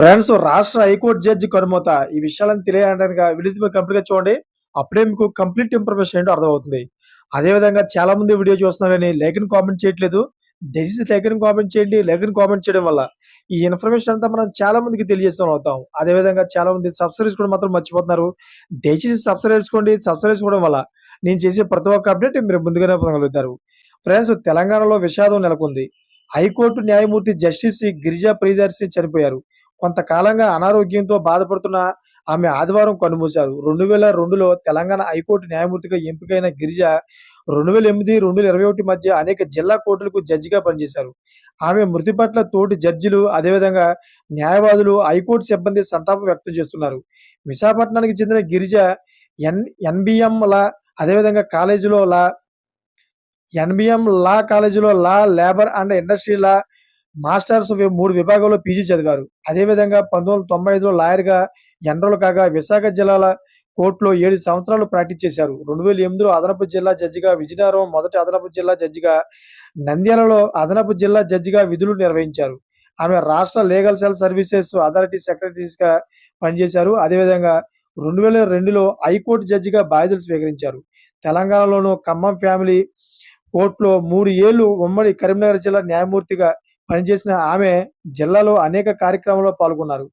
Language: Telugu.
ఫ్రెండ్స్ రాష్ట్ర హైకోర్టు జడ్జి కనుమత ఈ విషయాలను తెలియడానికి వీడియో కంప్లీట్గా చూడండి. అప్పుడే మీకు కంప్లీట్ ఇన్ఫర్మేషన్ ఏంటో అర్థమవుతుంది. అదేవిధంగా చాలా మంది వీడియో చూస్తున్నారు కానీ లేఖను కామెంట్ చేయట్లేదు. డెసిస్ లేఖను కామెంట్ చేయండి. లేఖను కామెంట్ చేయడం వల్ల ఈ ఇన్ఫర్మేషన్ అంతా మనం చాలా మందికి తెలియజేస్తాం అవుతాం అదేవిధంగా చాలా మంది సబ్స్క్రైబ్ కూడా మాత్రం మర్చిపోతున్నారు. దయచేసి సబ్స్క్రైబ్ చేసుకోండి. సబ్స్క్రైబ్ చేసుకోవడం వల్ల నేను చేసే ప్రతి ఒక్క అప్డేట్ మీరు ముందుగానే పొందగలుగుతారు. ఫ్రెండ్స్ తెలంగాణలో విషాదం నెలకొంది. హైకోర్టు న్యాయమూర్తి జస్టిస్ గిరిజా ప్రియదర్శి చనిపోయారు. కొంతకాలంగా అనారోగ్యంతో బాధపడుతున్న ఆమె ఆదివారం కనుమూశారు రెండు వేల రెండులో తెలంగాణ హైకోర్టు న్యాయమూర్తిగా ఎంపికైన గిరిజ రెండు వేల ఎనిమిది రెండు వేల ఇరవై ఒకటి మధ్య అనేక జిల్లా కోర్టులకు జడ్జిగా పనిచేశారు. ఆమె మృతి పట్ల తోటి జడ్జిలు అదేవిధంగా న్యాయవాదులు హైకోర్టు సిబ్బంది సంతాపం వ్యక్తం చేస్తున్నారు. విశాఖపట్నానికి చెందిన గిరిజ ఎన్ ఎన్బిఎం లా అదేవిధంగా కాలేజీలో లా ఎన్బిఎం లా కాలేజీలో law labour and industry law masters మూడు విభాగాల్లో పీజీ చదివారు. అదేవిధంగా పంతొమ్మిది వందల తొంభై ఐదులో లాయర్గా ఎన్రోల్ కాగా విశాఖ జిల్లాల కోర్టులో ఏడు సంవత్సరాలు ప్రాక్టీస్ చేశారు. రెండు వేల ఎనిమిదిలో అదనపు జిల్లా జడ్జిగా విజయనగరం మొదటి అదనపు జిల్లా జడ్జిగా నంద్యాలలో అదనపు జిల్లా జడ్జిగా విధులు నిర్వహించారు. ఆమె రాష్ట్ర లీగల్ సెల్ సర్వీసెస్ అథారిటీ సెక్రటరీస్గా పనిచేశారు. అదేవిధంగా రెండు వేల రెండులో హైకోర్టు జడ్జిగా బాధ్యతలు స్వీకరించారు. తెలంగాణలోను ఖమ్మం ఫ్యామిలీ కోర్టులో మూడు ఏళ్ళు ఉమ్మడి కరీంనగర్ జిల్లా న్యాయమూర్తిగా పనిచేసిన ఆమె జిల్లాలో అనేక కార్యక్రమాల్లో పాల్గొన్నారు.